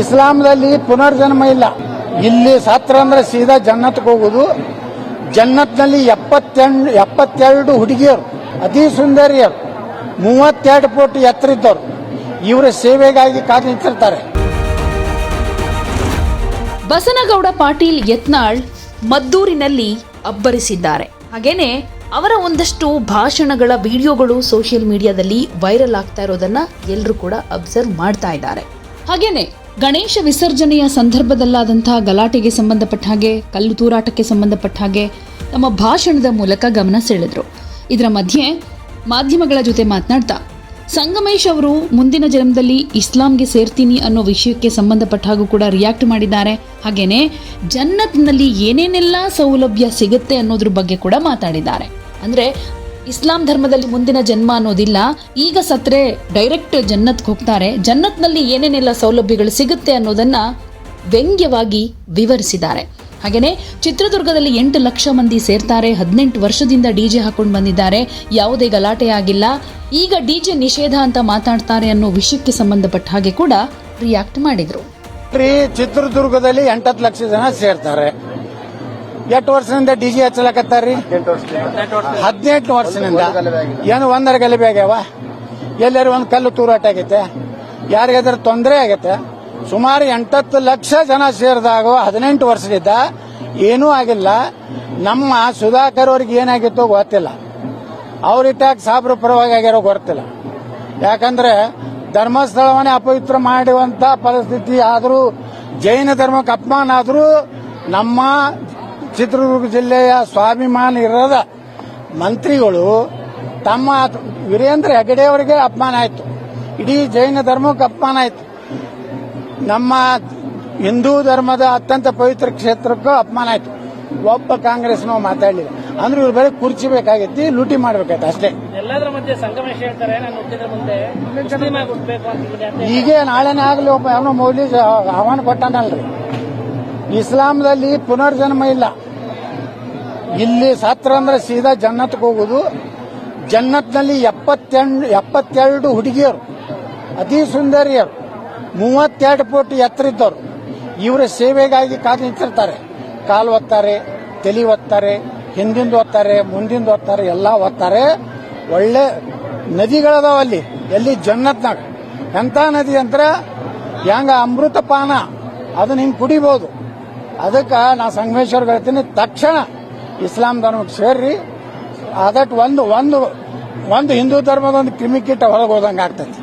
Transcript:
ಇಸ್ಲಾಂದಲ್ಲಿ ಪುನರ್ಜನ್ಮ ಇಲ್ಲ. ಇಲ್ಲಿ ಸತ್ರ ಅಂದ್ರೆ ಸೀದಾ ಜನ್ನತ್ಗೆ ಹೋಗುದು. ಜನ್ನತ್ನಲ್ಲಿ ಎಪ್ಪತ್ತೆಂಟು ಎಪ್ಪತ್ತೆರಡು ಹುಡುಗಿಯರು, ಅತಿ ಸುಂದರಿಯರು, ಮೂವತ್ತೆರಡು ಫೋಟ್ ಎತ್ತರ ಇದ್ದವರು. ಇವರ ಸೇವೆಗಾಗಿ ಕಾದು ನಿಂತಿರ್ತಾರೆ. ಬಸನಗೌಡ ಪಾಟೀಲ್ ಯತ್ನಾಳ್ ಮದ್ದೂರಿನಲ್ಲಿ ಅಬ್ಬರಿಸಿದ್ದಾರೆ. ಹಾಗೇನೆ ಅವರ ಒಂದಷ್ಟು ಭಾಷಣಗಳ ವಿಡಿಯೋಗಳು ಸೋಷಿಯಲ್ ಮೀಡಿಯಾದಲ್ಲಿ ವೈರಲ್ ಆಗ್ತಾ ಇರೋದನ್ನ ಎಲ್ಲರೂ ಕೂಡ ಅಬ್ಸರ್ವ್ ಮಾಡ್ತಾ ಇದ್ದಾರೆ. ಹಾಗೇನೆ ಗಣೇಶ ವಿಸರ್ಜನೆಯ ಸಂದರ್ಭದಲ್ಲಾದಂತಹ ಗಲಾಟೆಗೆ ಸಂಬಂಧಪಟ್ಟ ಹಾಗೆ, ಕಲ್ಲು ತೂರಾಟಕ್ಕೆ ಸಂಬಂಧಪಟ್ಟ ಹಾಗೆ ತಮ್ಮ ಭಾಷಣದ ಮೂಲಕ ಗಮನ ಸೆಳೆದ್ರು. ಇದರ ಮಧ್ಯೆ ಮಾಧ್ಯಮಗಳ ಜೊತೆ ಮಾತನಾಡ್ತಾ, ಸಂಗಮೇಶ್ ಅವರು ಮುಂದಿನ ಜನ್ಮದಲ್ಲಿ ಇಸ್ಲಾಂಗೆ ಸೇರ್ತೀನಿ ಅನ್ನೋ ವಿಷಯಕ್ಕೆ ಸಂಬಂಧಪಟ್ಟ ಹಾಗೂ ಕೂಡ ರಿಯಾಕ್ಟ್ ಮಾಡಿದ್ದಾರೆ. ಹಾಗೇನೆ ಜನ್ನತ್ನಲ್ಲಿ ಏನೇನೆಲ್ಲ ಸೌಲಭ್ಯ ಸಿಗುತ್ತೆ ಅನ್ನೋದ್ರ ಬಗ್ಗೆ ಕೂಡ ಮಾತಾಡಿದ್ದಾರೆ. ಅಂದ್ರೆ ಇಸ್ಲಾಂ ಧರ್ಮದಲ್ಲಿ ಮುಂದಿನ ಜನ್ಮ ಅನ್ನೋದಿಲ್ಲ. ಈಗ ಸತ್ರೆ ಡೈರೆಕ್ಟ್ ಜನ್ನತ್ಗೆ ಹೋಗ್ತಾರೆ. ಜನ್ನತ್ನಲ್ಲಿ ಏನೇನೆಲ್ಲ ಸೌಲಭ್ಯಗಳು ಸಿಗುತ್ತೆ ಅನ್ನೋದನ್ನ ವ್ಯಂಗ್ಯವಾಗಿ ವಿವರಿಸಿದ್ದಾರೆ. ಹಾಗೇನೆ ಚಿತ್ರದುರ್ಗದಲ್ಲಿ ಎಂಟು ಲಕ್ಷ ಮಂದಿ ಸೇರ್ತಾರೆ. ಹದಿನೆಂಟು ವರ್ಷದಿಂದ ಡಿ ಜೆ ಹಾಕೊಂಡು ಬಂದಿದ್ದಾರೆ. ಯಾವುದೇ ಗಲಾಟೆ ಆಗಿಲ್ಲ. ಈಗ ಡಿ ಜೆ ನಿಷೇಧ ಅಂತ ಮಾತಾಡ್ತಾರೆ ಅನ್ನೋ ವಿಷಯಕ್ಕೆ ಸಂಬಂಧಪಟ್ಟ ಹಾಗೆ ಕೂಡ ರಿಯಾಕ್ಟ್ ಮಾಡಿದ್ರು. ಚಿತ್ರದುರ್ಗದಲ್ಲಿ ಎಂಟತ್ತು ಲಕ್ಷ ಜನ ಸೇರ್ತಾರೆ. ಎಷ್ಟು ವರ್ಷದಿಂದ ಡಿ ಜಿ ಹಚ್ಚಲಕತ್ತಾರ್ರಿ? ಹದಿನೆಂಟು ವರ್ಷದಿಂದ. ಏನು ಒಂದರ ಗಲಿಬೆ ಆಗ್ಯಾವ? ಎಲ್ಲರೂ ಒಂದು ಕಲ್ಲು ತೂರಾಟ ಆಗೈತೆ. ಯಾರಿಗಾದ್ರೂ ತೊಂದರೆ ಆಗೈತೆ? ಸುಮಾರು ಎಂಟತ್ತು ಲಕ್ಷ ಜನ ಸೇರಿದಾಗ ಹದಿನೆಂಟು ವರ್ಷದಿಂದ ಏನೂ ಆಗಿಲ್ಲ. ನಮ್ಮ ಸುಧಾಕರ್ ಅವ್ರಿಗೆ ಏನಾಗಿತ್ತೋ ಗೊತ್ತಿಲ್ಲ. ಅವ್ರಿಟ್ಟಾಗ ಸಾಬ್ರ ಪರವಾಗಿ ಆಗಿರೋ ಗೊತ್ತಿಲ್ಲ. ಯಾಕಂದ್ರೆ ಧರ್ಮಸ್ಥಳವನ್ನೇ ಅಪವಿತ್ರ ಮಾಡುವಂತ ಪರಿಸ್ಥಿತಿ ಆದರೂ ಜೈನ ಧರ್ಮಕ್ಕೆ ಅಪಮಾನ ಆದರೂ ನಮ್ಮ ಚಿತ್ರದುರ್ಗ ಜಿಲ್ಲೆಯ ಸ್ವಾಭಿಮಾನ ಇರದ ಮಂತ್ರಿಗಳು ತಮ್ಮ ವೀರೇಂದ್ರ ಹೆಗಡೆ ಅವರಿಗೆ ಅಪಮಾನ ಆಯಿತು. ಇಡೀ ಜೈನ ಧರ್ಮಕ್ಕೆ ಅಪಮಾನ ಆಯಿತು. ನಮ್ಮ ಹಿಂದೂ ಧರ್ಮದ ಅತ್ಯಂತ ಪವಿತ್ರ ಕ್ಷೇತ್ರಕ್ಕೂ ಅಪಮಾನ ಆಯಿತು. ಒಬ್ಬ ಕಾಂಗ್ರೆಸ್ನವ್ ಮಾತಾಡಲಿಲ್ಲ. ಅಂದ್ರೆ ಇವ್ರು ಬರೀ ಕುರ್ಚಿ ಬೇಕಾಗೈತಿ ಲೂಟಿ ಮಾಡ್ಬೇಕಾಯ್ತು ಅಷ್ಟೇ. ಎಲ್ಲದರ ಮಧ್ಯೆ ಸಂಗಮೇಶ್ ಹೇಳ್ತಾರೆ ಮುಂದೆ. ಹೀಗೆ ನಾಳೆನೇ ಆಗಲಿ ಒಬ್ಬ ಯಾವನೋ ಮೌಲ್ಯ ಆಹ್ವಾನ ಕೊಟ್ಟಾನಲ್ರಿ ಇಸ್ಲಾಂದಲ್ಲಿ ಪುನರ್ಜನ್ಮ ಇಲ್ಲ. ಇಲ್ಲಿ ಸತ್ರ ಅಂದ್ರೆ ಸೀದಾ ಜನ್ನತ್ಗೆ ಹೋಗುದು. ಜನ್ನತ್ನಲ್ಲಿ ಎಪ್ಪತ್ತೆಂಟು ಎಪ್ಪತ್ತೆರಡು ಹುಡುಗಿಯರು, ಅತಿ ಸುಂದರಿಯರು, ಮೂವತ್ತೆರಡು ಫೋಟ್ ಎತ್ತರ ಇದ್ದವರು ಇವರ ಸೇವೆಗಾಗಿ ಕಾದು ನಿಂತಿರ್ತಾರೆ. ಕಾಲು ಒತ್ತಾರೆ, ತಲೆ ಒತ್ತಾರೆ, ಹಿಂದಿಂದ ಒತ್ತಾರೆ, ಮುಂದಿಂದ ಒತ್ತಾರೆ, ಎಲ್ಲ ಒತ್ತಾರೆ. ಒಳ್ಳೆ ನದಿಗಳದಾವ ಅಲ್ಲಿ, ಎಲ್ಲಿ ಜನ್ನತ್ನಾಗ. ಎಂತ ನದಿ ಅಂದ್ರೆ ಹೆಂಗ ಅಮೃತ ಪಾನ ಅದನ್ನ ಹಿಂಗ್ ಕುಡಿಬಹುದು ಅದಕ್ಕೆ ನಾ ಸಂಗಮೇಶ್ವರ್ ಹೇಳ್ತೀನಿ, ತಕ್ಷಣ ಇಸ್ಲಾಂ ಧರ್ಮಕ್ಕೆ ಸೇರ್ರಿ. ಅದಟ್ ಒಂದು ಒಂದು ಒಂದು ಹಿಂದೂ ಧರ್ಮದ ಒಂದು ಕ್ರಿಮಿಕೀಟ ಹೊರಗೆ ಹೋದಂಗೆ ಆಗ್ತೈತಿ.